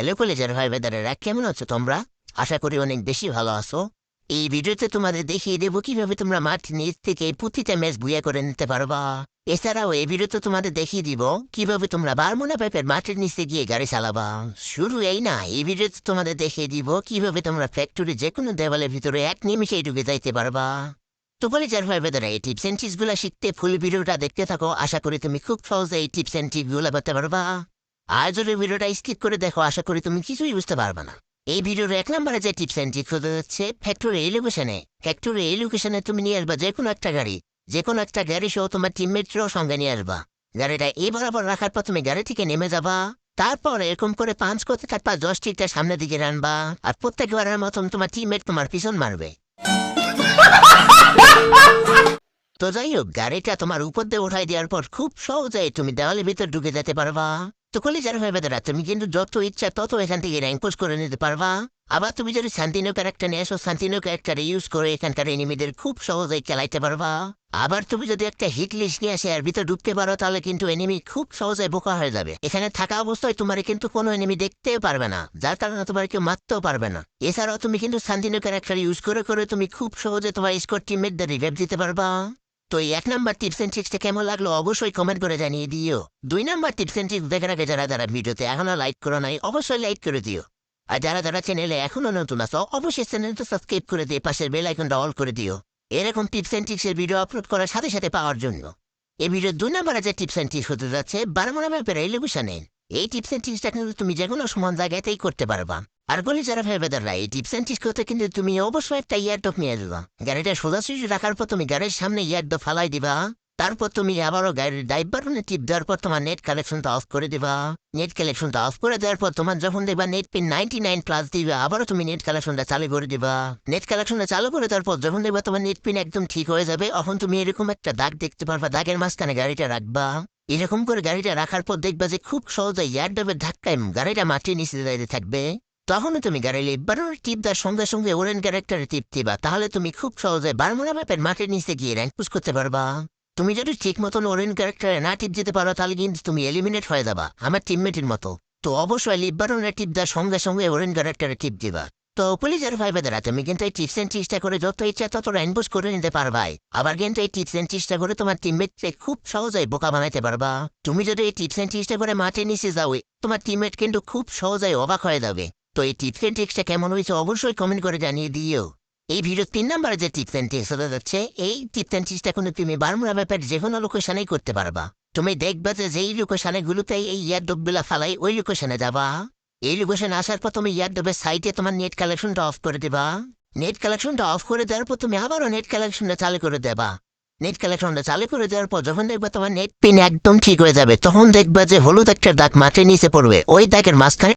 Hello কলেজের ভাই বেদারেরা, কেমন আছো তোমরা? আশা করি অনেক বেশি ভালো আছো। এই ভিডিওতে তোমাদের দেখিয়ে দেবো কীভাবে তোমরা মাঠ নিচ থেকে প্রতিটা ম্যাচ বুয়া করে নিতে পারবা। এছাড়াও এই ভিডিওতে তোমাদের দেখিয়ে দিব কীভাবে তোমরা বারমোনা পাইপের মাঠের নিচে গিয়ে গাড়ি চালাবা। শুরু এই না, এই ভিডিওতে তোমাদের দেখিয়ে দিব কীভাবে তোমরা ফ্যাক্টরি যে কোনো দেওয়ালের ভিতরে এক নিমিষেই ঢুকে যাইতে পারবা। তো কলেজের ভাই বেদারা এই টিপস অ্যান্ড শিখতে ফুল ভিডিওটা দেখতে থাকো। আশা করি তুমি খুব সহজে এই টিপস অ্যান্ড টিপসগুলো করতে পারবা। যদি ভিডিওটা স্কিপ করে দেখো, আশা করি তুমি কিছুই বুঝতে পারবে না। এই ভিডিওর এক নম্বরে যে টিপস অ্যান্ড টিপস হতে যাচ্ছে ফ্যাক্টরি এই লোকেশনে ফ্যাক্টরি এই লোকেশনে তুমি নিয়ে আসবা যে কোনো একটা গাড়ি। যে কোনো একটা গাড়ি সহ তোমার টিমমেটরাও সঙ্গে নিয়ে আসবা। গাড়িটা এই বরাবর রাখার পর তুমি গাড়ি থেকে নেমে যাবা। তারপর এরকম করে পাঁচ করতে থাকবা দশ টিকটা সামনের দিকে রানবা। আর প্রত্যেকবারের মতন তোমার টিমমেট তোমার পিছন মারবে। তো যাই হোক, গাড়িটা তোমার উপর দিয়ে উঠাই দেওয়ার পর খুব সহজে তুমি দেওয়ালের ভিতর ঢুকে যেতে পারবা। কলেজার হয়ে বেদারা, তুমি কিন্তু যত ইচ্ছা তত এখান থেকে র্যাঙ্ক পোস্ট করে নিতে পারবা। আবার তুমি যদি শান্তিনো ক্যারেক্টার নিয়ে আসো শান্তিনো ক্যারেক্টার ইউজ করে এখানকার এনিমিদের খুব সহজেই খেলাইতে পারবা। আবার তুমি যদি একটা হিট লিস্ট নিয়ে আসে আর ভিতরে ঢুকতে পারো, তাহলে কিন্তু এনিমি খুব সহজে বোকা হয়ে যাবে। এখানে থাকা অবস্থায় তোমার কিন্তু কোনো এনিমি দেখতেও পারবে না, যার কারণে তোমার কেউ মারতেও পারবে না। এছাড়াও তুমি কিন্তু শান্তিনো ক্যারেক্টার ইউজ করে করে তুমি খুব সহজে তোমার স্কোর টিমমেটদের রিভেভ দিতে পারবা। তো এক নাম্বার টিপস এন্ড ট্রিক্সটা কেমন লাগল অবশ্যই কমেন্ট করে জানিয়ে দিও। দুই নাম্বার টিপস এন্ড ট্রিক্স দেখার যারা যারা ভিডিওতে এখনও লাইক করো নাই, অবশ্যই লাইক করে দিও। আর যারা যারা চ্যানেলে এখনও নতুন আছো, অবশ্যই চ্যানেলটা সাবস্ক্রাইব করে দিয়ে পাশের বেল আইকনটা অল করে দিও। এরকম টিপস এন্ড ট্রিক্সের ভিডিও আপলোড করার সাথে সাথে পাওয়ার জন্য। এই ভিডিও দুই নাম্বারে যে টিপস এন্ড ট্রিক্স হতে যাচ্ছে বারো ম্যাপের রেলিভিশনে এই টিপস এন্ড ট্রিক্সটা কিন্তু তুমি যে কোনো সমান জায়গাতেই করতে পারবা। আর বলি যারা ভেবে দাঁড়া এই টিপস ট্রিক্স করতে কিন্তু তুমি অবশ্যই একটা ইয়ারডপ নিয়ে যাবা গাড়িটা সোজাসুজি রাখার পর তুমি গাড়ির সামনে ইয়ারডপ ফালাই দিবা। তারপর তুমি আবারও গাড়ির ড্রাইভ বাটনে টিপ দেওয়ার পর তোমার নেট কালেকশনটা অফ করে দিবা। নেট কালেকশনটা অফ করে দেওয়ার পর তোমার যখন দেখবা net pin ninety nine plus দিবা, আবারও তুমি নেট কালেকশনটা চালু করে দিবা। নেট কালেকশনটা চালু করে দেওয়ার পর যখন দেখবা তোমার নেট পিন একদম ঠিক হয়ে যাবে, তখন তুমি এরকম একটা দাগ দেখতে পারবা, দাগের মাঝখানে গাড়িটা রাখবা। এরকম করে গাড়িটা রাখার পর দেখবা যে খুব সহজে ইয়ারডবের ধাক্কায় গাড়িটা মাটির নিচে দাঁড়িয়ে থাকবে। তখনও তুমি গাড়ি লিবারের টিপ দেওয়ার সঙ্গে সঙ্গে ওরেন ক্যারেক্টারে টিপ দিবা। তাহলে তুমি খুব সহজে বারমোনা ম্যাপের মাটির নিচে গিয়ে র্যাঙ্ক পুশ করতে পারবা। তুমি যদি ঠিক মতন ওরেন ক্যারেক্টারে না টিপ দিতে পারো, তাহলে কিন্তু তুমি এলিমিনেট হয়ে যাবা, আমার টিমমেটের মতো। তো অবশ্যই লিবারনের টিপ দেওয়ার সঙ্গে সঙ্গে ওরেন ক্যারেক্টারে টিপ দিবা। তো পুলিশের ভাই বেদারা তুমি কিন্তু এই টিপস এন্ড টিপসটা করে যত ইচ্ছা তত র্যাঙ্কপুশ করে নিতে পারবাই। আবার কিন্তু এই টিপস এন্ড টিপসটা করে তোমার টিমমেটকে খুব সহজেই বোকা বানাইতে পারবা। তুমি যদি এই টিপস এন্ড টিপসটা করে মাঠে নিচে যাও, তোমার টিমমেট কিন্তু খুব সহজেই অবাক হয়ে যাবে। তো এই টিপস এন্ড ট্রিক্সটা কেমন হয়েছে অবশ্যই কমেন্ট করে জানিয়ে দিও। এই ভিডিও তিন নম্বরে যে টিপস এন্ড ট্রিক্স হতে যাচ্ছে, এই টিপস এন্ড ট্রিক্সটা কিন্তু তুমি বারমুরা ব্যাপারে যে কোনো লোকেশনেই করতে পারবা। তুমি দেখবা যে যেই লোকেশনে গুলোতে এই ইয়ার ডবগুলা ফালাই ওই লোকেশনে যাবা। এই লোকেশনে আসার পর তুমি ইয়ার ডবের সাইটে তোমার নেট কালেকশনটা অফ করে দেবা। নেট কালেকশনটা অফ করে দেওয়ার পর তুমি আবারও নেট কালেকশনটা চালু করে দেবা। নেট কালেকশনটা চালু করে দেওয়ার পর যখন দেখবা তোমার নেট পিন একদম ঠিক হয়ে যাবে, তখন দেখবা যে হলুদ একটা দাগ মাটির নিচে পড়বে। ওই দাগের মাঝখানে